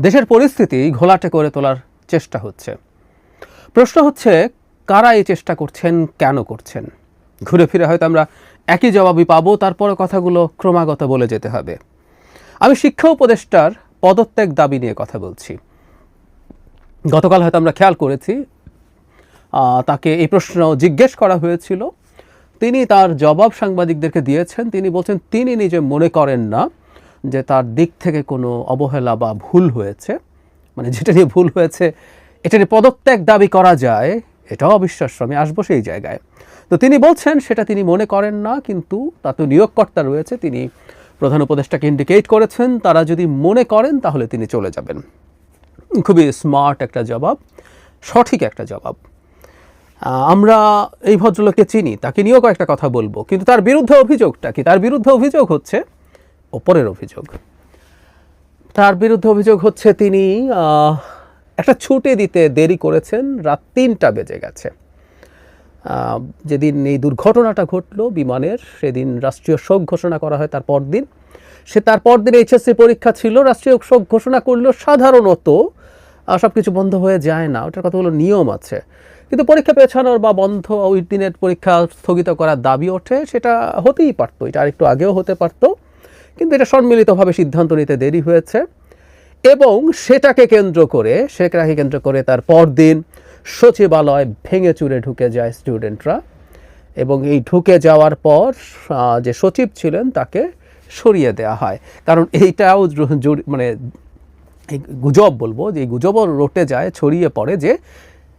দেশের পরিস্থিতি ঘোলাটে করে তোলার চেষ্টা হচ্ছে। প্রশ্ন হচ্ছে, কারা এই চেষ্টা করছেন, কেন করছেন? ঘুরে ফিরে হয়তো আমরা একই জবাবই পাবো তারপরে কথাগুলো ক্রমাগত বলে যেতে হবে। আমি শিক্ষা উপদেষ্টার পদত্যাগ দাবি নিয়ে কথা বলছি। গতকাল হয়তো আমরা খেয়াল করেছি তাকে এই প্রশ্ন জিজ্ঞেস করা হয়েছিল। তিনি তার জবাব সাংবাদিকদেরকে দিয়েছেন। তিনি বলছেন, তিনি নিজে মনে করেন না যে তার দিক থেকে কোনো অবহেলা বা ভুল হয়েছে মানে যেটা নিয়ে ভুল হয়েছে, এটা নিয়ে পদত্যাগ দাবি করা যায়, এটাও অবিশ্বাস্য, আমি আসব সেই জায়গায়। তো তিনি বলছেন, সেটা তিনি মনে করেন না, কিন্তু তাতে নিয়োগকর্তা রয়েছে, তিনি প্রধান উপদেষ্টাকে ইন্ডিকেট করেছেন, তারা যদি মনে করেন, তাহলে তিনি চলে যাবেন। খুবই স্মার্ট একটা জবাব, সঠিক একটা জবাব। আমরা এই ভদ্রলোককে চিনি, তাকে নিয়েও কয়েকটা কথা বলব, কিন্তু তার বিরুদ্ধে অভিযোগটা কি? তার বিরুদ্ধে অভিযোগ হচ্ছে ওপরের অভিযোগ। তার বিরুদ্ধে অভিযোগ হচ্ছে তিনি একটা ছুটি দিতে দেরি করেছেন, রাত তিনটা বেজে গেছে। যেদিন এই দুর্ঘটনাটা ঘটলো বিমানের, সেদিন রাষ্ট্রীয় শোক ঘোষণা করা হয় তার পরদিন। সে তার পরদিন এইচএসসি পরীক্ষা ছিল, রাষ্ট্রীয় শোক ঘোষণা করলেও সাধারণত সব কিছু বন্ধ হয়ে যায় না। ওটার কতগুলো নিয়ম আছে। কিন্তু পরীক্ষা পেছানোর বা বন্ধ ওই দিনের পরীক্ষা স্থগিত করার দাবি ওঠে, সেটা হতেই পারতো, এটা আরেকটু আগেও হতে পারতো। কিন্তু এটা সম্মিলিতভাবে সিদ্ধান্ত নিতে দেরি হয়েছে। এবং সেটাকে কেন্দ্র করে সেটাকে কেন্দ্র করে তার পরদিন সচিবালয় ভেঙে চুরে ঢুকে যায় স্টুডেন্টরা। এবং এই ঢুকে যাওয়ার পর যে সচিব ছিলেন তাকে সরিয়ে দেওয়া হয়। কারণ এইটাও মানে গুজব বলব, যে গুজবও রটে যায়, ছড়িয়ে পড়ে যে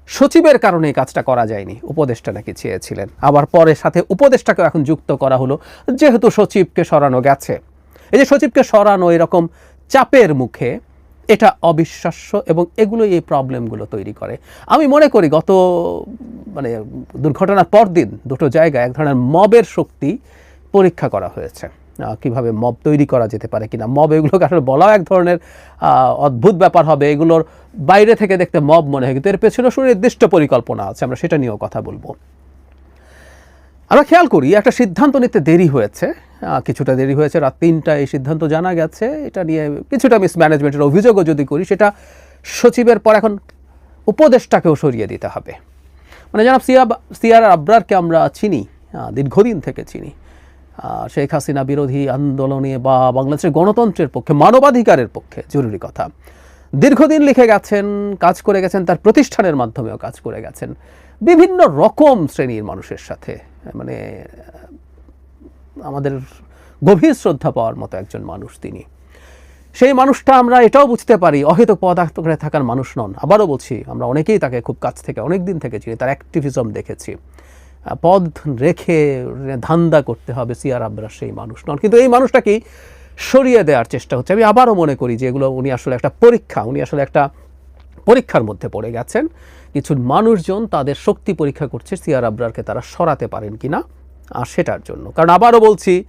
সচিবের কারণে এই কাজটা করা যায়নি, উপদেষ্টা নাকি চেয়েছিলেন। আবার পরে সাথে উপদেষ্টাকেও এখন যুক্ত করা হলো, যেহেতু সচিবকে সরানো গেছে। এই যে সচিবকে সরানো এরকম চাপের মুখে, এটা অবিশ্বাস্য এবং এগুলোই এই প্রবলেমগুলো তৈরি করে। আমি মনে করি গত মানে দুর্ঘটনার পরদিন দুটো জায়গায় এক ধরনের মবের শক্তি পরীক্ষা করা হয়েছে। কীভাবে মব তৈরি করা যেতে পারে কিনা। মব এগুলোকে আসলে বলাও এক ধরনের অদ্ভুত ব্যাপার হবে। এগুলোর বাইরে থেকে দেখতে মব মনে হয়, কিন্তু এর পেছনে সুনির্দিষ্ট পরিকল্পনা আছে। আমরা সেটা নিয়েও কথা বলব। আমরা খেয়াল করি, একটা সিদ্ধান্ত নিতে দেরি হয়েছে। কিছুটা দেরি হয়েছে। রাত তিনটায় এই সিদ্ধান্ত জানা গেছে। এটা নিয়ে কিছুটা মিসম্যানেজমেন্টের অভিযোগও যদি করি, সেটা সচিবের পর এখন উপদেষ্টাকেও সরিয়ে দিতে হবে। মানে জানাব সিয়া সিয়ার আবরারকে আমরা চিনি দীর্ঘদিন থেকে চিনি। শেখ হাসিনা বিরোধী আন্দোলনে বা বাংলাদেশের গণতন্ত্রের পক্ষে, মানবাধিকারের পক্ষে জরুরি কথা। দীর্ঘদিন লিখে গেছেন, কাজ করে গেছেন, তার প্রতিষ্ঠানের মাধ্যমেও কাজ করে গেছেন। বিভিন্ন রকম শ্রেণির মানুষের সাথে মানে আমাদের গভীর শ্রদ্ধা পাওয়ার মতো একজন মানুষ তিনি। সেই মানুষটা আমরা এটাও বুঝতে পারি, অহেতুক পদার্থ করে থাকার মানুষ নন। আবারও বলছি, আমরা অনেকেই তাকে খুব কাছ থেকে অনেক দিন থেকে চিনি, তার অ্যাক্টিভিজম দেখেছি। পদ রেখে ধান্দা করতে হবে সিয়ার আবরার সেই মানুষ নন। কিন্তু এই মানুষটাকেই সরিয়ে দেওয়ার চেষ্টা হচ্ছে? আমি আবারও মনে করি যে এগুলো উনি আসলে একটা পরীক্ষা, উনি আসলে একটা পরীক্ষার মধ্যে পড়ে গেছেন। কিছু মানুষজন তাদের শক্তি পরীক্ষা করছে সিয়ার আবরারকে তারা সরাতে পারেন কিনা? আর সেটার জন্য। কারণ আবারও বলছি,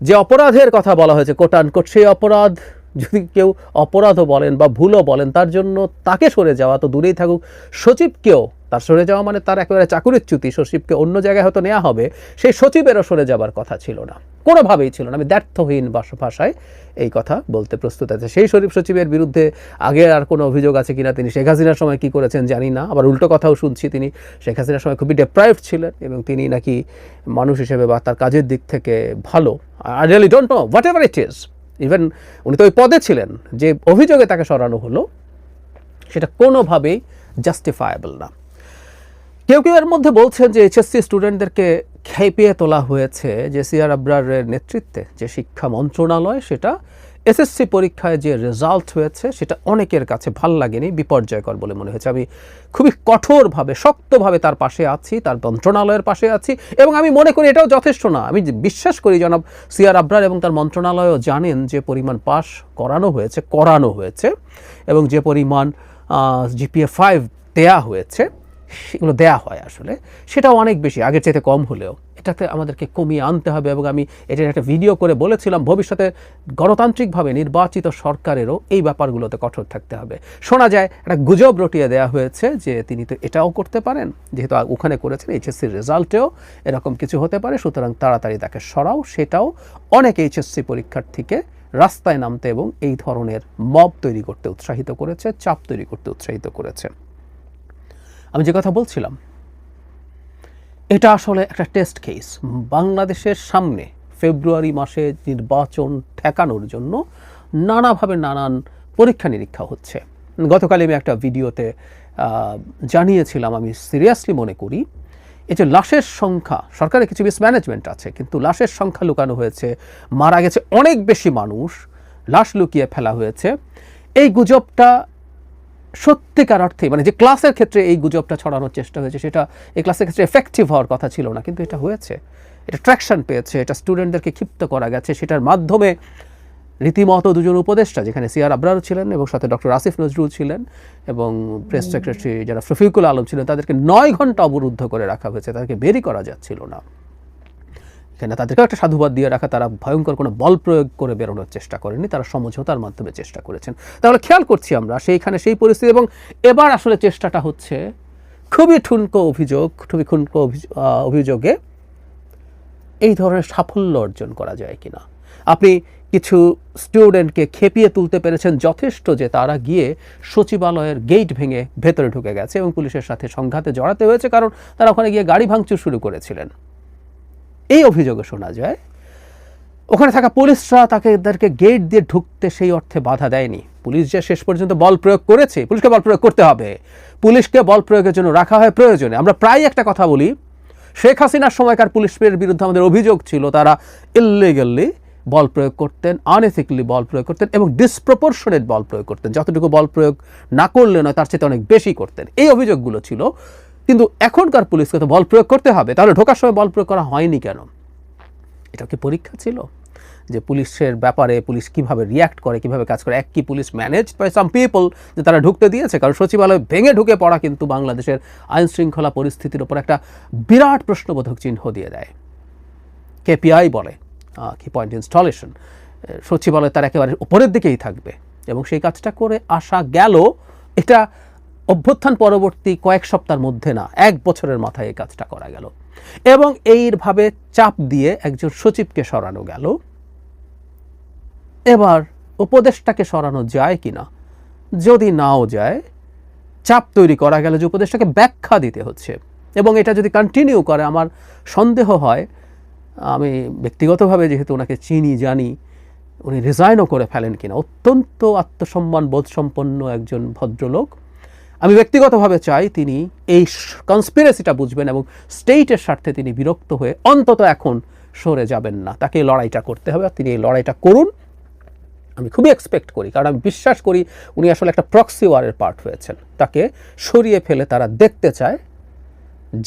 যে অপরাধের কথা বলা হয়েছে কোটান কোট সেই অপরাধ যদি কেউ অপরাধও বলেন বা ভুলও বলেন, তার জন্য তাকে সরে যাওয়া তো দূরেই থাকুক। সচিবকেও তার সরে যাওয়া মানে তার একেবারে চাকুরির চ্যুতি। সচিবকে অন্য জায়গায় হয়তো নেওয়া হবে। সেই সচিবেরও সরে যাবার কথা ছিল না। কোনোভাবেই ছিল না। আমি দ্ব্যর্থহীন ভাষ- ভাষায় এই কথা বলতে প্রস্তুত আছে। সেই শরীফ সচিবের বিরুদ্ধে আগে আর কোনো অভিযোগ আছে কিনা তিনি শেখ হাসিনার সময় কি করেছেন জানি না। আবার উল্টো কথাও শুনছি তিনি। শেখ হাসিনার সময় খুবই ডেপ্রাইভ ছিলেন এবং তিনি নাকি মানুষ হিসেবে বা তার কাজের দিক থেকে ভালো। I really don't know whatever it is even উনি তো ওই পদে ছিলেন। যে অভিযোগে তাকে সরানো হলো, সেটা কোনোভাবেই জাস্টিফায়েবল না। কেউ কেউ এর মধ্যে বলছেন যে এইচএসসি স্টুডেন্টদেরকে খেপিয়ে তোলা হয়েছে যে সিআর আবরারের নেতৃত্বে যে শিক্ষা মন্ত্রণালয়, সেটা এসএসসি পরীক্ষায় যে রেজাল্ট হয়েছে, সেটা অনেকের কাছে ভালো লাগেনি, বিপর্যয়কর বলে মনে হয়েছে। আমি খুবই কঠোরভাবে, শক্তভাবে তার পাশে আছি, তার মন্ত্রণালয়ের পাশে আছি, এবং আমি মনে করি এটাও যথেষ্ট না। আমি বিশ্বাস করি জনাব সিআর আবরার এবং তার মন্ত্রণালয়ও জানেন যে পরিমাণ পাস করানো হয়েছে করানো হয়েছে, এবং যে পরিমাণ জিপিএ ফাইভ দেয়া হয়েছে সেগুলো দেয়া হয় আসলে, সেটাও অনেক বেশি, আগের চাইতে কম হলেও। এটাতে আমাদেরকে কমিয়ে আনতে হবে এবং আমি এটার একটা ভিডিও করে বলেছিলাম, ভবিষ্যতে গণতান্ত্রিকভাবে নির্বাচিত সরকারেরও এই ব্যাপারগুলোতে কঠোর থাকতে হবে। শোনা যায়, একটা গুজব রটিয়ে দেওয়া হয়েছে যে তিনি তো এটাও করতে পারেন, যেহেতু ওখানে করেছেন এইচএসসির রেজাল্টেও এরকম কিছু হতে পারে, সুতরাং তাড়াতাড়ি তাকে সরাও, সেটাও অনেক এইচএসসি পরীক্ষার্থীকে রাস্তায় নামতে এবং এই ধরনের মব তৈরি করতে উৎসাহিত করেছে, চাপ তৈরি করতে উৎসাহিত করেছে। আমি যে কথা বলছিলাম, এটা আসলে একটা টেস্ট কেস বাংলাদেশের সামনে ফেব্রুয়ারি মাসে নির্বাচন ঠেকানোর জন্য নানাভাবে নানান পরীক্ষা নিরীক্ষা হচ্ছে। গতকাল আমি একটা ভিডিওতে জানিয়েছিলাম, আমি সিরিয়াসলি মনে করি, এই যে লাশের সংখ্যা, সরকারের কিছু মিসম্যানেজমেন্ট আছে, কিন্তু লাশের সংখ্যা লুকানো হয়েছে, মারা গেছে অনেক বেশি মানুষ, লাশ লুকিয়ে ফেলা হয়েছে। এই গুজবটা সত্যিকার অর্থে মানে যে ক্লাসের ক্ষেত্রে এই গুজবটা ছড়ানোর চেষ্টা হয়েছে, সেটা এই ক্লাসের ক্ষেত্রে এফেক্টিভ হওয়ার কথা ছিল না, কিন্তু এটা হয়েছে। এটা ট্র্যাকশন পেয়েছে, এটা স্টুডেন্টদেরকে ক্ষিপ্ত করা গেছে, সেটার মাধ্যমে রীতিমতো দুজন উপদেষ্টা, যেখানে সিআর আবরার ছিলেন এবং সাথে ডক্টর আসিফ নজরুল ছিলেন এবং প্রেস সেক্রেটারি যারা রফিকুল আলম ছিলেন, তাদেরকে নয় ঘণ্টা অবরুদ্ধ করে রাখা হয়েছে, তাদেরকে বেরি করা যাচ্ছিল না। এখানে তাদেরকে একটা সাধুবাদ দিয়ে রাখা, তারা ভয়ঙ্কর কোনো বল প্রয়োগ করে বেরোনোর চেষ্টা করেনি, তারা সমঝোতার মাধ্যমে চেষ্টা করেছেন। তাহলে খেয়াল করছি আমরা সেইখানে সেই পরিস্থিতি এবং এবার আসলে চেষ্টাটা হচ্ছে খুবই ঠুনকো অভিযোগ, খুবই ঠুনকো অভিযোগ- অভিযোগে এই ধরনের সাফল্য অর্জন করা যায় কিনা। আপনি কিছু স্টুডেন্টকে খেপিয়ে তুলতে পেরেছেন যথেষ্ট যে তারা গিয়ে সচিবালয়ের গেট ভেঙে ভেতরে ঢুকে গেছে এবং পুলিশের সাথে সংঘাতে জড়াতে হয়েছে, কারণ তারা ওখানে গিয়ে গাড়ি ভাঙচুর শুরু করেছিলেন। এই অভিযোগে শোনা যায়, ওখানে থাকা পুলিশরা তাকে এদেরকে গেট দিয়ে ঢুকতে সেই অর্থে বাধা দেয়নি। পুলিশ যে শেষ পর্যন্ত বল প্রয়োগ করেছে, পুলিশকে বল প্রয়োগ করতে হবে। পুলিশকে বল প্রয়োগের জন্য রাখা হয় প্রয়োজনে। আমরা প্রায় একটা কথা বলি, শেখ হাসিনার সময়কার পুলিশের বিরুদ্ধে আমাদের অভিযোগ ছিল, তারা ইলিগালি বল প্রয়োগ করতেন আনএথিক্যালি বল প্রয়োগ করতেন এবং ডিসপ্রপোর্শনেট বল প্রয়োগ করতেন। যতটুকু বল প্রয়োগ না করলে নয়, তার চেয়ে অনেক বেশি করতেন। এই অভিযোগগুলো ছিল কিন্তু এখনকার পুলিশকে তো বল প্রয়োগ করতে হবে। তাহলে ঢোকার সময় বল প্রয়োগ করা হয়নি কেন? এটা কি পরীক্ষা ছিল? যে পুলিশের ব্যাপারে পুলিশ কীভাবে রিয়াক্ট করে, কীভাবে কাজ করে? এক কি police manage by some people যে তারা ঢুকতে দিয়েছে। কারণ সচিবালয় ভেঙে ঢুকে পড়া কিন্তু বাংলাদেশের আইন শৃঙ্খলা পরিস্থিতির উপর একটা বিরাট প্রশ্নবোধক চিহ্ন দিয়ে দেয়। কেপিআই বলে কি পয়েন্ট ইনস্টলেশন সচিবালয় তার একেবারে উপরের দিকেই থাকবে। এবং সেই কাজটা করে আসা গেল, এটা অভ্যুত্থান পরবর্তী কয়েক সপ্তাহের মধ্যে না, এক বছরের মাথায় এই কাজটা করা গেল। এবং এইভাবে চাপ দিয়ে একজন সচিবকে সরানো গেল। এবার উপদেশটাকে সরানো যায় কি না যদি নাও যায়, চাপ তৈরি করা গেল যে উপদেশটাকে ব্যাখ্যা দিতে হচ্ছে। এবং এটা যদি কন্টিনিউ করে, আমার সন্দেহ হয়, আমি ব্যক্তিগতভাবে যেহেতু ওনাকে চিনি, জানি, উনি রিজাইনও করে ফেলেন কিনা, অত্যন্ত আত্মসম্মান, বোধসম্পন্ন একজন ভদ্রলোক আমি ব্যক্তিগতভাবে চাই তিনি এই কনস্পিরেসিটা বুঝবেন এবং স্টেটের স্বার্থে তিনি বিরক্ত হয়ে অন্তত এখন সরে যাবেন না। তাকে এই লড়াইটা করতে হবে তিনি এই লড়াইটা করুন। আমি খুবই এক্সপেক্ট করি, কারণ আমি বিশ্বাস করি উনি আসলে একটা প্রক্সি ওয়ারের পার্ট হয়েছেন। তাকে সরিয়ে ফেলে তারা দেখতে চায়,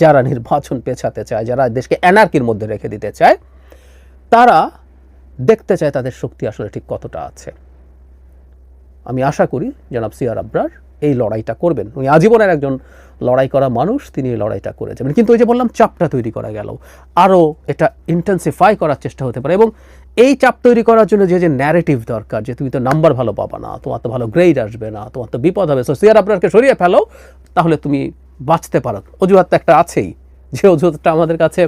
যারা নির্বাচন পেছাতে চায়, যারা দেশকে অ্যানার্কির মধ্যে রেখে দিতে চায়, তারা দেখতে চায় তাদের শক্তি আসলে ঠিক কতটা আছে। আমি আশা করি, জনাব সিয়ার আবরার এই লড়াইটা করবেন। উনি আজীবনের একজন লড়াই করা মানুষ, তিনি এই লড়াইটা করে যাবেন। কিন্তু ওই যে বললাম, চাপটা তৈরি করা গেল। আরও এটা ইন্টেন্সিফাই করার চেষ্টা হতে পারে এবং এই চাপ তৈরি করার জন্য যে যে ন্যারেটিভ দরকার, যে তুমি তো নাম্বার ভালো পাবা না, তোমার তো ভালো গ্রেড আসবে না, তোমার তো বিপদ হবে। সো সিয়ার আবরারকে সরিয়ে ফেলো, তাহলে তুমি বাঁচতে পারো। অজুহাত একটা আছেই। যে অজুহাতটা আমাদের কাছে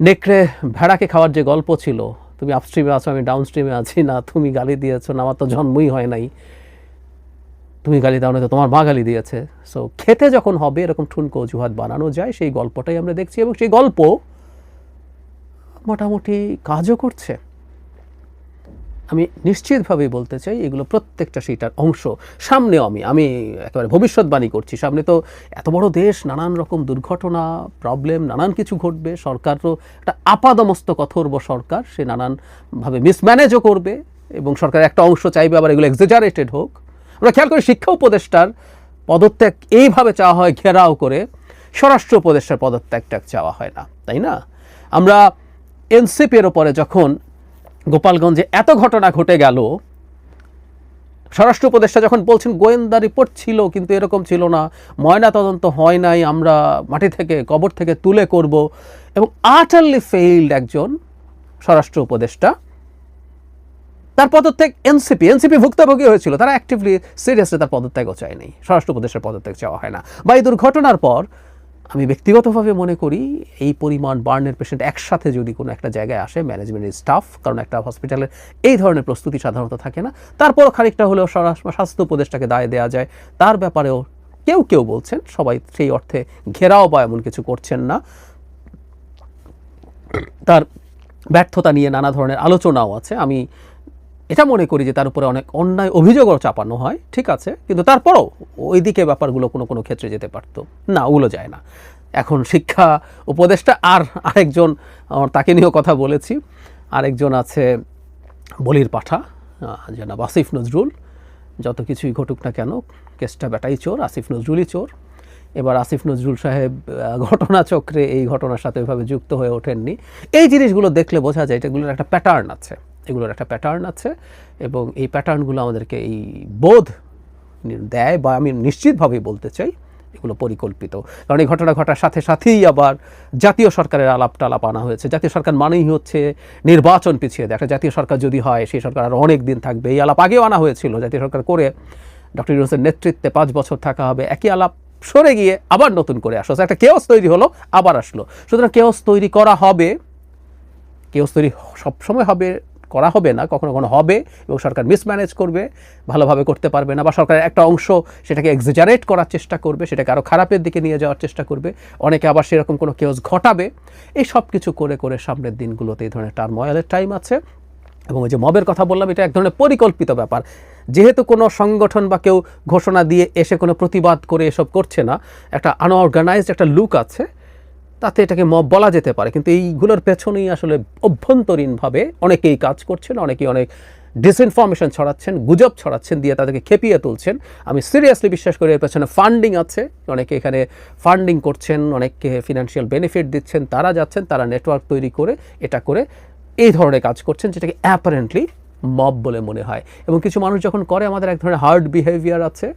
নেকড়ে ভেড়াকে খাওয়ার যে গল্প ছিল, তুমি আপস্ট্রিমে আছো, আমি ডাউন স্ট্রিমে আছি না, তুমি গালি দিয়েছ না, আমার তো জন্মই হয় নাই। তুমি গালি দাও না তো তোমার মা গালি দিয়েছে। সো খেতে যখন হবে, এরকম ঠুনকো অজুহাত বানানো যায়, সেই গল্পটাই আমরা দেখছি এবং সেই গল্প মোটামুটি কাজও করছে। আমি নিশ্চিতভাবেই বলতে চাই, এগুলো প্রত্যেকটা সেইটার অংশ। সামনেও আমি আমি একেবারে ভবিষ্যৎবাণী করছি। সামনে তো এত বড় দেশ, নানান রকম দুর্ঘটনা প্রবলেম নানান কিছু ঘটবে। সরকার তো একটা আপাদমস্ত অথর্ব সরকার, সে নানানভাবে মিসম্যানেজও করবে এবং সরকারের একটা অংশ চাইবে, আবার এগুলো এক্সেজারেটেড হোক। আমরা খেয়াল করি শিক্ষা উপদেষ্টার পদত্যাগ এইভাবে চাওয়া হয়, ঘেরাও করে স্বরাষ্ট্র উপদেষ্টার পদত্যাগটা চাওয়া হয় না, তাই না? আমরা এনসিপির ওপরে যখন গোপালগঞ্জে এত ঘটনা ঘটে গেল, স্বরাষ্ট্র উপদেষ্টা যখন বলছেন গোয়েন্দা রিপোর্ট ছিল কিন্তু এরকম ছিল না ময়না তদন্ত হয় নাই, আমরা মাটি থেকে, কবর থেকে তুলে করব এবং আটারলি ফেইল্ড একজন স্বরাষ্ট্র উপদেষ্টা তার পদত্যাগ এনসিপি। এনসিপি ভুক্তভোগী হয়েছিল। তারা অ্যাক্টিভলি সিরিয়াসলি তার পদত্যাগও চায়নি। স্বরাষ্ট্র উপদেশের পদত্যাগ চাওয়া হয় না। বা এই দুর্ঘটনার পর আমি ব্যক্তিগতভাবে মনে করি, এই পরিমাণ বার্নের পেশেন্ট একসাথে যদি কোনো একটা জায়গায় আসে ম্যানেজমেন্টের স্টাফ কারণ একটা হসপিটালের এই ধরনের প্রস্তুতি সাধারণত থাকে না। তারপরও খানিকটা হলেও স্বরা- স্বাস্থ্য উপদেষ্টাকে দায় দেওয়া যায়। তার ব্যাপারেও কেউ কেউ বলছেন, সবাই সেই অর্থে ঘেরাও বা এমন কিছু করছেন না। তার ব্যর্থতা নিয়ে নানা ধরনের আলোচনাও আছে। আমি এটা মনে করি যে তার উপরে অনেক অন্যায় অভিযোগও চাপানো হয়, ঠিক আছে? কিন্তু তারপরও ওইদিকে ব্যাপারগুলো কোনো কোনো ক্ষেত্রে যেতে পারতো। না ওগুলো যায় না। এখন শিক্ষা উপদেষ্টা আর আরেকজন তাকে নিয়েও কথা বলেছি, আরেকজন আছে বলির পাঠা জনাব আসিফ নজরুল। যত কিছুই ঘটুক না কেন, কেসটা বেটাই চোর, আসিফ নজরুলই চোর। এবার আসিফ নজরুল সাহেব ঘটনাচক্রে এই ঘটনার সাথে ওইভাবে যুক্ত হয়ে ওঠেননি। এই জিনিসগুলো দেখলে বোঝা যায় এগুলোর একটা প্যাটার্ন আছে। এগুলোর একটা প্যাটার্ন আছে এবং এই প্যাটার্নগুলো আমাদেরকে এই বোধ দেয় বা আমি নিশ্চিতভাবেই বলতে চাই, এগুলো পরিকল্পিত। কারণ এই ঘটনা ঘটার সাথে সাথেই আবার জাতীয় সরকারের আলাপ টালাপ আনা হয়েছে। জাতীয় সরকার মানেই হচ্ছে নির্বাচন পিছিয়ে দেয়। একটা জাতীয় সরকার যদি হয়, সেই সরকার আরও অনেক দিন থাকবে। এই আলাপ আগেও আনা হয়েছিল। জাতীয় সরকার করে ডক্টর ইউনুসের নেতৃত্বে পাঁচ বছর থাকা হবে। একই আলাপ সরে গিয়ে আবার নতুন করে আসলো। একটা কেওস তৈরি হলো, আবার আসলো। সুতরাং কেওস তৈরি করা হবে কেওস তৈরি সবসময় হবে করা হবে না, কখনো কখনো হবে এবং সরকার মিসম্যানেজ করবে, ভালোভাবে করতে পারবে না বা সরকারের একটা অংশ সেটাকে এক্সিজারেট করার চেষ্টা করবে, সেটাকে আরও খারাপের দিকে নিয়ে যাওয়ার চেষ্টা করবে, অনেকে আবার সেরকম কোনো কেওস ঘটাবে। এই সব কিছু করে করে সামনের দিনগুলোতে এই ধরনের টার্ময়েলের টাইম আছে এবং ওই যে মবের কথা বললাম, এটা এক ধরনের পরিকল্পিত ব্যাপার। যেহেতু কোনো সংগঠন বা কেউ ঘোষণা দিয়ে এসে কোনো প্রতিবাদ করে এসব করছে না, একটা আনঅর্গানাইজড একটা লুক আছে তাতে এটাকে মব বলা যেতে পারে। কিন্তু এইগুলোর পেছনেই আসলে অভ্যন্তরীণভাবে অনেকেই কাজ করছেন, অনেকেই অনেক ডিসইনফরমেশন ছড়াচ্ছেন, গুজব ছড়াচ্ছেন, দিয়ে তাদেরকে খেপিয়ে তুলছেন। আমি সিরিয়াসলি বিশ্বাস করি এর পেছনে ফান্ডিং আছে। অনেকে এখানে ফান্ডিং করছেন, অনেককে ফিনান্সিয়াল বেনিফিট দিচ্ছেন, তারা যাচ্ছেন, তারা নেটওয়ার্ক তৈরি করে এটা করে এই ধরনের কাজ করছেন, যেটাকে অ্যাপারেন্টলি মব বলে মনে হয়। এবং কিছু মানুষ যখন করে, আমাদের এক ধরনের হার্ড বিহেভিয়ার আছে।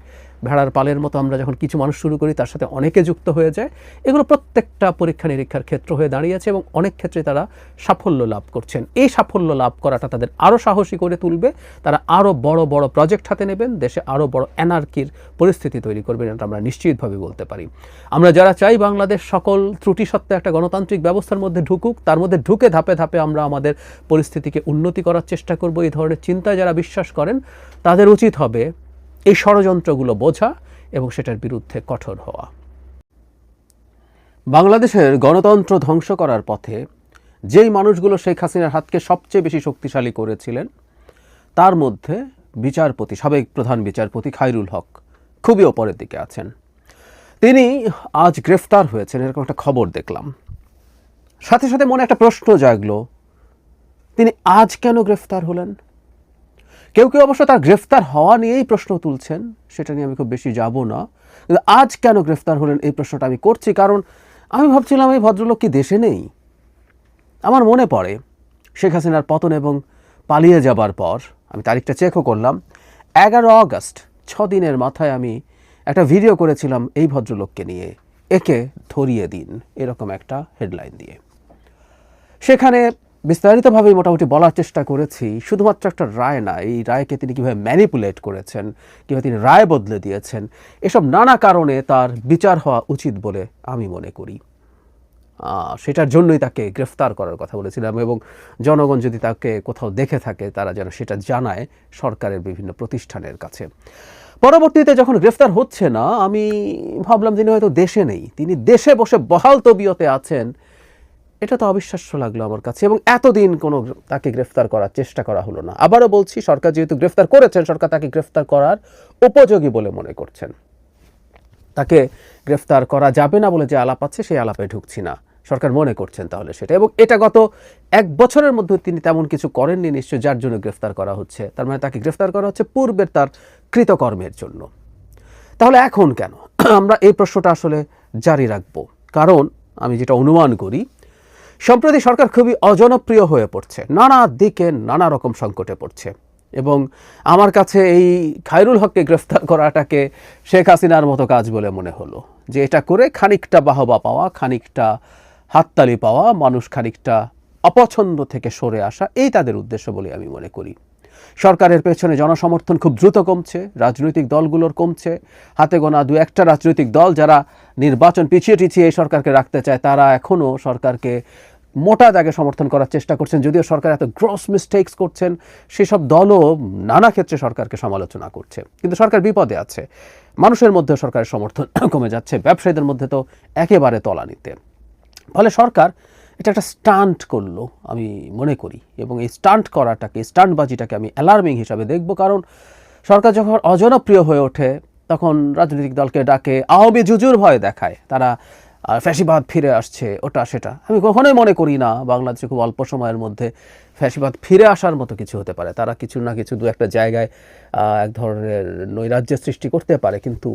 ভেড়ার পালের মতো আমরা যখন কিছু মানুষ শুরু করি, তার সাথে অনেকে যুক্ত হয়ে যায়। এগুলো প্রত্যেকটা পরীক্ষা নিরীক্ষার ক্ষেত্র হয়ে দাঁড়িয়েছে এবং অনেক ক্ষেত্রে তারা সাফল্য লাভ করছেন। এই সাফল্য লাভ করাটা তাদের আরও সাহসী করে তুলবে, তারা আরও বড় বড় প্রজেক্ট হাতে নেবেন, দেশে আরও বড় এনার্কির পরিস্থিতি তৈরি করবেন এটা আমরা নিশ্চিতভাবে বলতে পারি। আমরা যারা চাই বাংলাদেশ সকল ত্রুটি সত্ত্বে একটা গণতান্ত্রিক ব্যবস্থার মধ্যে ঢুকুক, তার মধ্যে ঢুকে ধাপে ধাপে আমরা আমাদের পরিস্থিতিকে উন্নতি করার চেষ্টা করব। এই ধরনের চিন্তায় যারা বিশ্বাস করেন, তাদের উচিত হবে এই ষড়যন্ত্রগুলো বোঝা এবং সেটার বিরুদ্ধে কঠোর হওয়া। বাংলাদেশের গণতন্ত্র ধ্বংস করার পথে যেই মানুষগুলো শেখ হাসিনার হাতকে সবচেয়ে বেশি শক্তিশালী করেছিলেন, তার মধ্যে বিচারপতি, সাবেক প্রধান বিচারপতি খায়রুল হক খুবই ওপরের দিকে আছেন। তিনি আজ গ্রেফতার হয়েছেন, এরকম একটা খবর দেখলাম। সাথে সাথে মনে একটা প্রশ্ন জাগলো, তিনি আজ কেন গ্রেফতার হলেন? কেউ কেউ অবশ্য তার গ্রেফতার হওয়া নিয়েই প্রশ্ন তুলছেন, সেটা নিয়ে আমি খুব বেশি যাব না। কিন্তু আজ কেন গ্রেফতার হলেন এই প্রশ্নটা আমি করছি, কারণ আমি ভাবছিলাম এই ভদ্রলোক কি দেশে নেই? আমার মনে পড়ে, শেখ হাসিনার পতন এবং পালিয়ে যাবার পর, আমি তারিখটা চেকও করলাম, এগারো আগস্ট, ছ দিনের মাথায় আমি একটা ভিডিও করেছিলাম এই ভদ্রলোককে নিয়ে, একে ধরিয়ে দিন, এরকম একটা হেডলাইন দিয়ে। সেখানে বিস্তারিতভাবে মোটামুটি বলার চেষ্টা করেছি, শুধুমাত্র একটা রায় না, এই রায়কে তিনি কীভাবে ম্যানিপুলেট করেছেন, কীভাবে তিনি রায় বদলে দিয়েছেন, এসব নানা কারণে তার বিচার হওয়া উচিত বলে আমি মনে করি। সেটার জন্যই তাকে গ্রেফতার করার কথা বলেছিলাম এবং জনগণ যদি তাকে কোথাও দেখে থাকে, তারা যেন সেটা জানায় সরকারের বিভিন্ন প্রতিষ্ঠানের কাছে। পরবর্তীতে যখন গ্রেফতার হচ্ছে না, আমি ভাবলাম তিনি হয়তো দেশে নেই। তিনি দেশে বসে বহাল তবিয়তে আছেন। এটা তো অবিশ্বাস্য লাগল আমার কাছে এবং এতদিন কোনো তাকে গ্রেফতার করার চেষ্টা করা হলো না। আবারও বলছি, সরকার যেহেতু গ্রেফতার করেছেন, সরকার তাকে গ্রেফতার করার উপযোগী বলে মনে করছেন। তাকে গ্রেফতার করা যাবে না বলে যে আলাপ আছে, সেই আলাপে ঢুকছি না। সরকার মনে করছেন তাহলে সেটা। এবং এটা গত এক বছরের মধ্যে তিনি তেমন কিছু করেননি নিশ্চয় যার জন্য গ্রেফতার করা হচ্ছে। তার মানে তাকে গ্রেফতার করা হচ্ছে পূর্বের তার কৃতকর্মের জন্য। তাহলে এখন কেন? আমরা এই প্রশ্নটা আসলে জারি রাখব। কারণ আমি যেটা অনুমান করি সম্প্রতি সরকার খুবই অজনপ্রিয় হয়ে পড়ছে, নানা দিকে নানা রকম সংকটে পড়ছে এবং আমার কাছে এই খায়রুল হককে গ্রেফতার করাটাকে শেখ হাসিনার মতো কাজ বলে মনে হলো, যে এটা করে খানিকটা বাহবা পাওয়া, খানিকটা হাততালি পাওয়া, মানুষ খানিকটা অপছন্দ থেকে সরে আসা, এই তাদের উদ্দেশ্য বলে আমি মনে করি। সরকারের পেছনে জনসমর্থন খুব দ্রুত কমছে, রাজনৈতিক দলগুলোর কমছে। হাতে গোনা দু একটা রাজনৈতিক দল যারা নির্বাচন পিছিয়ে টিছিয়ে এই সরকারকে রাখতে চায়, তারা এখনও সরকারকে মোটা দাগে সমর্থন করার চেষ্টা করছেন। যদিও সরকার এত গ্রস মিস্টেকস করছেন, সেসব দলও নানা ক্ষেত্রে সরকারকে সমালোচনা করছে। কিন্তু সরকার বিপদে আছে। মানুষের মধ্যে সরকারের সমর্থন কমে যাচ্ছে। ব্যবসায়ীদের মধ্যে তো একেবারে তলানিতে। ফলে সরকার এটা একটা স্টান্ট করল, আমি মনে করি। এবং এই স্টান্ট করাটাকে স্টান্টবাজিটাকে আমি অ্যালার্মিং হিসাবে দেখব। কারণ সরকার যখন অজনপ্রিয় হয়ে ওঠে, তখন রাজনৈতিক দলকে ডাকে, আওয়ামী জুজুর ভয় দেখায়। তারা ফ্যাসিবাদ ফিরে আসছে, ওটা সেটা। আমি কখনোই মনে করি না, বাংলাদেশে খুব অল্প সময়ের মধ্যে ফ্যাসিবাদ ফিরে আসার মতো কিছু হতে পারে। তারা কিছু না কিছু দু একটা জায়গায় এক ধরনের নৈরাজ্যের সৃষ্টি করতে পারে। কিন্তু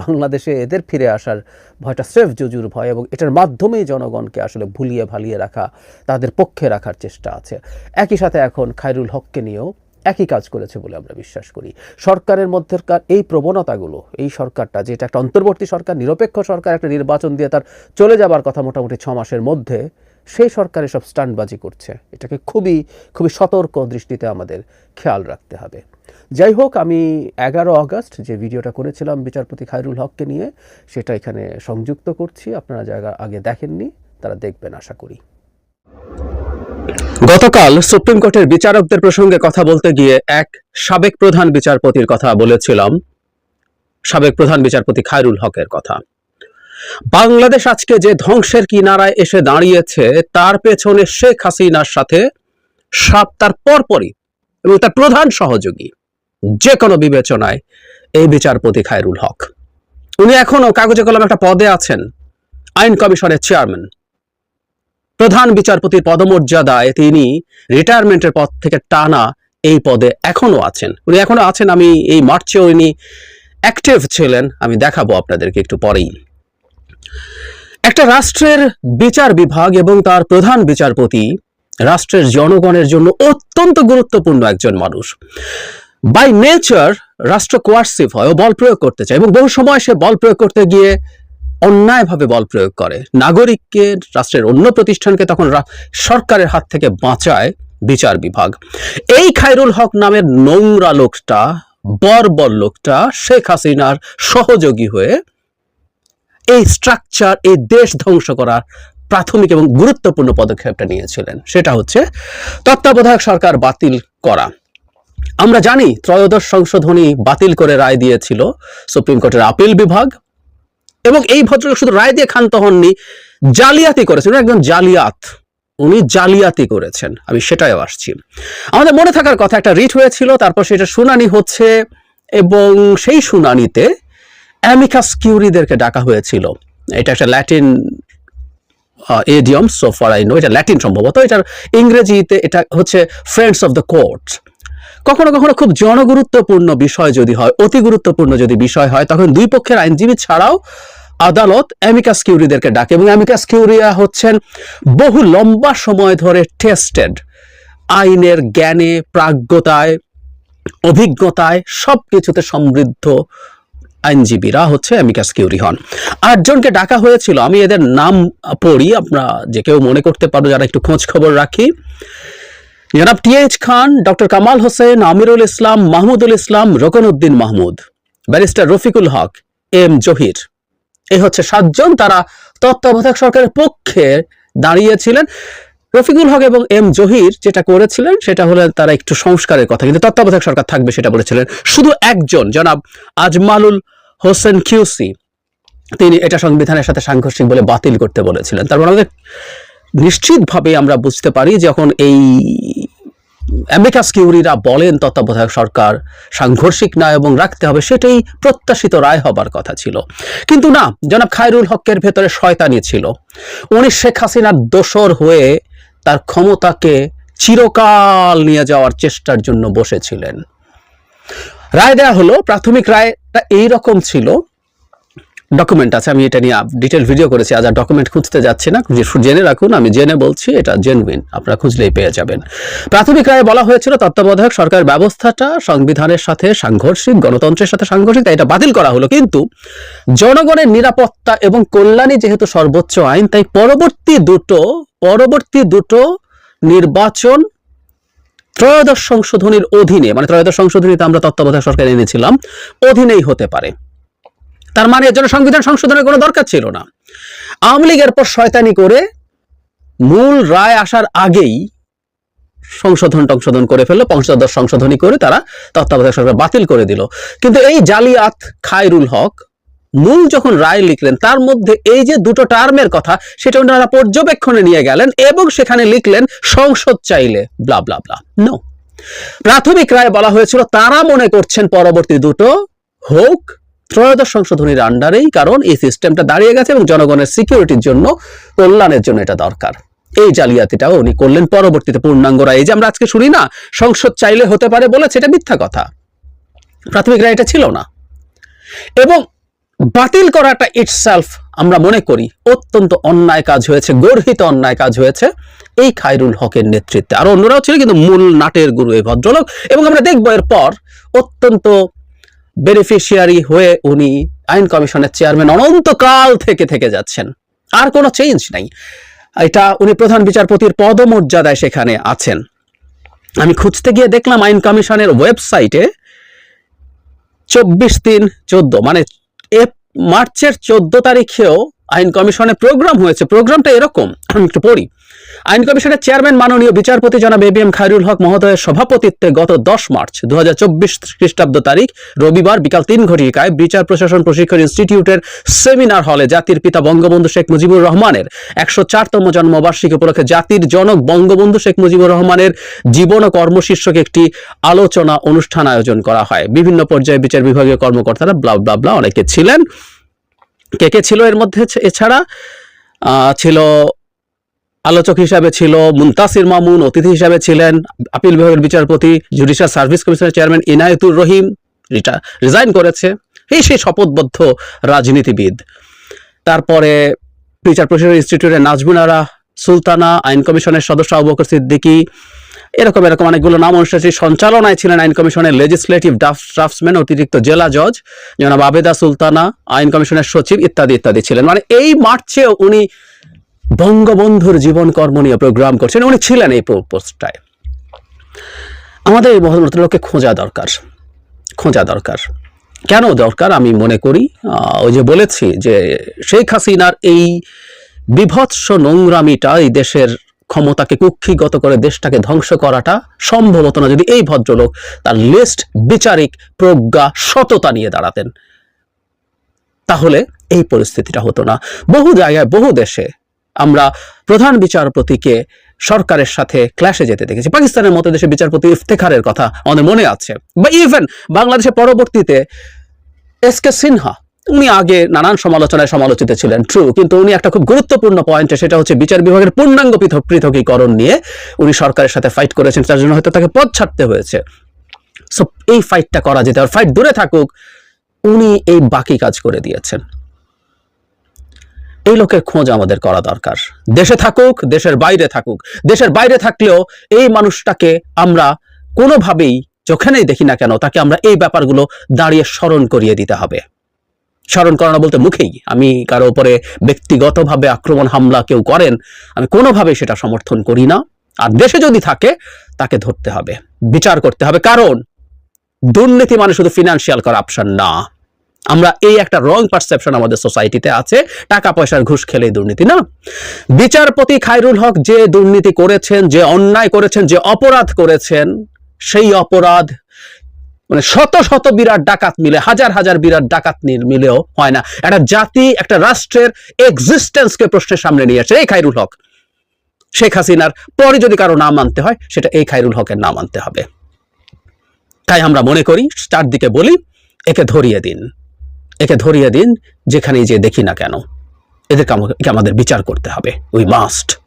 বাংলাদেশে এদের ফিরে আসার ভয়টা স্রেফ জুজুর ভয় এবং এটার মাধ্যমেই জনগণকে আসলে ভুলিয়ে ভালিয়ে রাখা, তাদের পক্ষে রাখার চেষ্টা আছে। একই সাথে এখন খায়রুল হককে নিয়েও একই কাজ করেছে বলে আমরা বিশ্বাস করি। সরকারের মধ্যেকার এই প্রবণতাগুলো, এই সরকারটা যেটা একটা অন্তর্বর্তী সরকার, নিরপেক্ষ সরকার একটা নির্বাচন দিয়ে তার চলে যাবার কথা মোটামুটি ছ মাসের মধ্যে, সেই সরকারে সব স্টান্টবাজি করছে। এটাকে খুবই খুবই সতর্ক দৃষ্টিতে আমাদের খেয়াল রাখতে হবে। যাই হোক, আমি এগারো আগস্ট যে ভিডিওটা করেছিলাম বিচারপতি খায়রুল হককে নিয়ে, সেটা এখানে সংযুক্ত করছি। আপনারা জায়গা আগে দেখেননি, তারা দেখবেন, আশা করি। গতকাল সুপ্রিম কোর্টের বিচারকদের প্রসঙ্গে কথা বলতে গিয়ে এক সাবেক প্রধান বিচারপতির কথা বলেছিলাম। সাবেক প্রধান বিচারপতি খায়রুল হকের কথা। বাংলাদেশ আজকে যে ধ্বংসের কিনারায় এসে দাঁড়িয়েছে, তার পেছনে শেখ হাসিনার সাথে সাপ তার পরপরই এবং তার প্রধান সহযোগী। যে কোনো বিবেচনায় এই বিচারপতি খায়রুল হক। উনি এখনও কাগজে কলমে একটা পদে আছেন, আইন কমিশনের চেয়ারম্যান। প্রধান বিচারপতির পদমর্যাদায় তিনি রিটায়ারমেন্টের পদ থেকে টানা এই পদে এখনও আছেন। উনি এখনও আছেন, আমি এই মার্চে উনি অ্যাক্টিভ ছিলেন, আমি দেখাবো আপনাদেরকে একটু পরেই। একটা রাষ্ট্রের বিচার বিভাগ এবং তার প্রধান বিচারপতি রাষ্ট্রের জনগণের জন্য অত্যন্ত গুরুত্বপূর্ণ একজন মানুষ। বাই নেচার রাষ্ট্র কোয়ার্সিভ হয়, ও বল প্রয়োগ করতে চায় এবং বহু সময় সে বল প্রয়োগ করতে গিয়ে অন্যায়ভাবে বল প্রয়োগ করে। নাগরিককে, রাষ্ট্রের অন্য প্রতিষ্ঠানকে তখন সরকারের হাত থেকে বাঁচায় বিচার বিভাগ। এই খায়রুল হক নামের নোংরা লোকটা, বর্বর লোকটা শেখ হাসিনার সহযোগী হয়ে এই স্ট্রাকচার এই দেশ ধ্বংস করার প্রাথমিক এবং গুরুত্বপূর্ণ পদক্ষেপটা নিয়েছিলেন। সেটা হচ্ছে তত্ত্বাবধায়ক সরকার বাতিল করা। আমরা জানি ত্রয়োদশ সংশোধনী বাতিল করে রায় দিয়েছিল সুপ্রিম কোর্টের আপিল বিভাগ এবং এই ভদ্রলোক শুধু রায় দিয়ে ক্ষান্ত হননি, জালিয়াতি করেছেন। একজন জালিয়াত। উনি জালিয়াতি করেছেন। আমি সেটাই আসছি। আমাদের মনে থাকার কথা, একটা রিট হয়েছিল, তারপর সেটা শুনানি হচ্ছে এবং সেই শুনানিতে অ্যামিকাস কিউরিদেরকে ডাকা হয়েছিল। এটা একটা Latin idiom so for I know এটা ল্যাটিন সম্ভবত। এটার ইংরেজিতে এটা হচ্ছে ফ্রেন্ডস অফ দ্য কোর্ট কখনো কখনো খুব জনগুরুত্বপূর্ণ বিষয় যদি হয়, অতি গুরুত্বপূর্ণ যদি বিষয় হয়, তখন দুই পক্ষের আইনজীবী ছাড়াও আদালত অ্যামিকাস কিউরিদেরকে ডাকে এবং অ্যামিকাস কিউরিয়া হচ্ছেন বহু লম্বা সময় ধরে টেস্টেড আইনের জ্ঞানে, প্রাজ্ঞতায়, অভিজ্ঞতায় সব কিছুতে সমৃদ্ধ আইনজীবীরা হচ্ছে অ্যামিকাস কিউরি হন। আটজনকে ডাকা হয়েছিল, আমি এদের নাম পড়ি, আপনারা যে কেউ মনে করতে পারো, যারা একটু খোঁজ খবর রাখি। জনাব TH Khan, doctor Kamal Hossain, Amirul Islam, Mahmudul Islam Roknuddin Mahmud. Barrister Rafiqul Haq, M Zahir. এই হচ্ছে সাতজন, তারা তত্ত্বাবধায়ক সরকারের পক্ষে দাঁড়িয়েছিলেন। রফিকুল হক এবং এম জহির যেটা করেছিলেন, সেটা হলো তারা একটু সংস্কারের কথা, কিন্তু তত্ত্বাবধায়ক সরকার থাকবে সেটা বলেছিলেন। শুধু একজন, জনাব আজমালুল হোসেন কিউসি। তিনি এটা সংবিধানের সাথে সাংঘর্ষিক বলে বাতিল করতে বলেছিলেন। তারপর আমাদের নিশ্চিতভাবে আমরা বুঝতে পারি যখন এই অ্যামিকাস কিউরিরা বলেন তত্ত্বাবধায়ক সরকার সাংঘর্ষিক না এবং রাখতে হবে সেটাই প্রত্যাশিত রায় হবার কথা ছিল। কিন্তু না, জনাব খায়রুল হকের ভেতরে শয়তানি ছিল। উনি শেখ হাসিনার দোসর হয়ে তার ক্ষমতাকে চিরকাল নিয়ে যাওয়ার চেষ্টার জন্য বসেছিলেন। রায় দেয়া হলো, প্রাথমিক রায়টা এইরকম ছিল ডকুমেন্ট আছে, আমি এটা নিয়ে ডিটেল ভিডিও করেছি, আজ আর ডকুমেন্ট খুঁজতে যাচ্ছি না। জেনে রাখুন, আমি জেনে বলছি, এটা জেনুইন আপনারা খুঁজলেই পেয়ে যাবেন। প্রাথমিক রায়ে বলা হয়েছিল, তত্ত্বাবধায়ক সরকার ব্যবস্থাটা সংবিধানের সাথে সাংঘর্ষিক, গণতন্ত্রের সাথে সাংঘর্ষিক, তাই এটা বাতিল করা হলো। কিন্তু জনগণের নিরাপত্তা এবং কল্যাণই যেহেতু সর্বোচ্চ আইন, তাই পরবর্তী দুটো পরবর্তী দুটো নির্বাচন ত্রয়োদশ সংশোধনীর অধীনে মানে ত্রয়োদশ সংশোধনীতে আমরা তত্ত্বাবধায়ক সরকার এনেছিলাম, অধীনেই হতে পারে। তার মানে এর জন্য সংবিধান সংশোধনের কোনো দরকার ছিল না। আওয়ামী লীগের পর শয়তানি করে মূল রায় আসার আগেই সংশোধন টংশোধন করে ফেলল, পঞ্চদশ সংশোধনী করে তারা তত্ত্বাবধায়ক সরকার বাতিল করে দিল। কিন্তু এই জালিয়াত খায়রুল হক মূল যখন রায় লিখলেন, তার মধ্যে এই যে দুটো টার্মের কথা, সেটা ওনারা পর্যবেক্ষণে নিয়ে গেলেন এবং সেখানে লিখলেন, সংসদ চাইলে ব্লা ব্লা ব্লা নো প্রাথমিক রায় বলা হয়েছিল, তারা মনে করছেন পরবর্তী দুটো হোক ত্রয়োদশ সংশোধনীর আন্ডারেই কারণ এই সিস্টেমটা দাঁড়িয়ে গেছে এবং জনগণের সিকিউরিটির জন্য কল্যাণের জন্য এটা দরকার। এই জালিয়াতিটাও উনি করলেন পরবর্তীতে পূর্ণাঙ্গ রায় এই যে আমরা আজকে শুনি না, সংসদ চাইলে হতে পারে বলেছে এটা মিথ্যা কথা। প্রাথমিক রায় এটা ছিল না। এবং বাতিল করাটা ইটসেলফ আমরা মনে করি অত্যন্ত অন্যায় কাজ হয়েছে, গর্হিত অন্যায় কাজ হয়েছে এই খায়রুল হকের নেতৃত্বে। আর অন্যরাও ছিল, কিন্তু মূল নাটের গুরু এই ভদ্রলোক। এবং আমরা দেখব এরপর অত্যন্ত বেনিফিশিয়ারি হয়ে উনি আইন কমিশনের চেয়ারম্যান অনন্তকাল থেকে থেকে যাচ্ছেন। আর কোনো চেঞ্জ নাই। এটা উনি প্রধান বিচারপতির পদমর্যাদায় সেখানে আছেন। আমি খুঁজতে গিয়ে দেখলাম আইন কমিশনের ওয়েবসাইটে চব্বিশ তিন চোদ্দ মানে মার্চের চোদ্দ তারিখেও আইন কমিশনে প্রোগ্রাম হয়েছে। প্রোগ্রামটা এরকম, আমি একটু পড়ি। আইন কমিশনের চেয়ারম্যান মাননীয় বিচারপতি জনাব এবিএম খায়রুল হক মহোদয়ের সভাপতিত্বে গত দশ মার্চ দুহাজার চব্বিশ খ্রিস্টাব্দ তারিখ রবিবার বিকাল তিন ঘটিকায় বিচার প্রশাসন প্রশিক্ষণ ইনস্টিটিউটের সেমিনার হলে জাতির পিতা বঙ্গবন্ধু শেখ মুজিবুর রহমানের একশো চারতম জন্মবার্ষিকী উপলক্ষে জাতির জনক বঙ্গবন্ধু শেখ মুজিবুর রহমানের জীবন ও কর্ম শীর্ষক একটি আলোচনা অনুষ্ঠান আয়োজন করা হয়। বিভিন্ন পর্যায়ে বিচার বিভাগীয় কর্মকর্তারা ব্লা ব্লা ব্লা অনেকে ছিলেন। কে কে ছিল এর মধ্যে এছাড়া? ছিল আলোচক হিসাবে ছিল মুনতাসির মামুন, অতিথি হিসাবে ছিলেন আপিল বিভাগের বিচারপতি, জুডিশিয়াল সার্ভিস কমিশনের চেয়ারম্যান ইনায়তুর রহিম। রিজাইন করেছে। এই সেই শপথবদ্ধ রাজনীতিবিদ। তারপরে বিচার প্রশাসন ইনস্টিটিউটের নাজমুন নাজবুনারা সুলতানা, আইন কমিশনের সদস্য আবু বকর সিদ্দিকী, এরকম এরকম অনেকগুলো নাম অনুষ্ঠানটি সঞ্চালনায় ছিলেন আইন কমিশনের লেজিসলেটিভ ড্রাফটসম্যান অতিরিক্ত জেলা জজ জনাব আবেদা সুলতানা, আইন কমিশনের সচিব ইত্যাদি ইত্যাদি ছিলেন। মানে এই মার্চেও উনি বঙ্গবন্ধুর জীবন কর্ম নিয়ে প্রোগ্রাম করছেন। উনি ছিলেন এই পোস্টটায়। আমাদের এই ভদ্রলোককে খোঁজা দরকার। খোঁজা দরকার। কেন দরকার? আমি মনে করি ওই যে বলেছি যে শেখ হাসিনার এই বিভৎস নোংরামিটা এই দেশের ক্ষমতাকে কুক্ষিগত করে দেশটাকে ধ্বংস করাটা সম্ভবত না। যদি এই ভদ্রলোক তার লিস্ট বিচারিক প্রজ্ঞা, সততা নিয়ে দাঁড়াতেন, তাহলে এই পরিস্থিতিটা হতো না। বহু জায়গায়, বহু দেশে আমরা প্রধান বিচারপতিকে সরকারের সাথে ক্লাসে যেতে দেখেছি। পাকিস্তানের মতো দেশে বিচারপতি ইফতেখারের কথা আমাদের মনে আছে। বা ইভেন বাংলাদেশে পরবর্তীতে এস কে সিনহা, উনি আগে নানান সমালোচনায় সমালোচিত ছিলেন ট্রু কিন্তু উনি একটা খুব গুরুত্বপূর্ণ পয়েন্টে সেটা হচ্ছে বিচার বিভাগের পূর্ণাঙ্গ পৃথক পৃথকীকরণ নিয়ে উনি সরকারের সাথে ফাইট করেছেন, তার জন্য হয়তো তাকে পদ ছাড়তে হয়েছে। সো এই ফাইটটা করা যেতে আর ফাইট দূরে থাকুক, উনি এই বাকি কাজ করে দিয়েছেন। এই লোকের খোঁজ আমাদের করা দরকার। দেশে থাকুক, দেশের বাইরে থাকুক। দেশের বাইরে থাকলেও এই মানুষটাকে আমরা কোনোভাবেই যেখানেই দেখি না কেন, তাকে আমরা এই ব্যাপারগুলো দাঁড়িয়ে স্মরণ করিয়ে দিতে হবে। স্মরণ করানো বলতে মুখেই, আমি কারও উপরে ব্যক্তিগতভাবে আক্রমণ, হামলা কেউ করেন, আমি কোনোভাবেই সেটা সমর্থন করি না। আর দেশে যদি থাকে, তাকে ধরতে হবে, বিচার করতে হবে। কারণ দুর্নীতি মানে শুধু ফিনান্সিয়াল করাপশন না। আমরা এই একটা রং পারসেপশন আমাদের সোসাইটিতে আছে টাকা পয়সার ঘুষ খেলেই দুর্নীতি, না? বিচারপতি খায়রুল হক যে দুর্নীতি করেছেন, যে অন্যায় করেছেন, যে অপরাধ করেছেন, সেই অপরাধ মানে শত শত বিরাট ডাকাত মিলে, হাজার হাজার বিরাট ডাকাত মিলেও হয় না। একটা জাতি, একটা রাষ্ট্রের এক্সিস্টেন্সকে প্রশ্নের সামনে নিয়ে আসে। এই খায়রুল হক, শেখ হাসিনার পরে যদি কারও নাম আনতে হয়, সেটা এই খায়রুল হকের নাম আনতে হবে। তাই আমরা মনে করি, চারদিকে বলি, একে ধরিয়ে দিন। একে ধরিয়ে দিন, যেখানেই যে দেখি না কেন। এদেরকে আমাকে- আমাদের বিচার করতে হবে। We must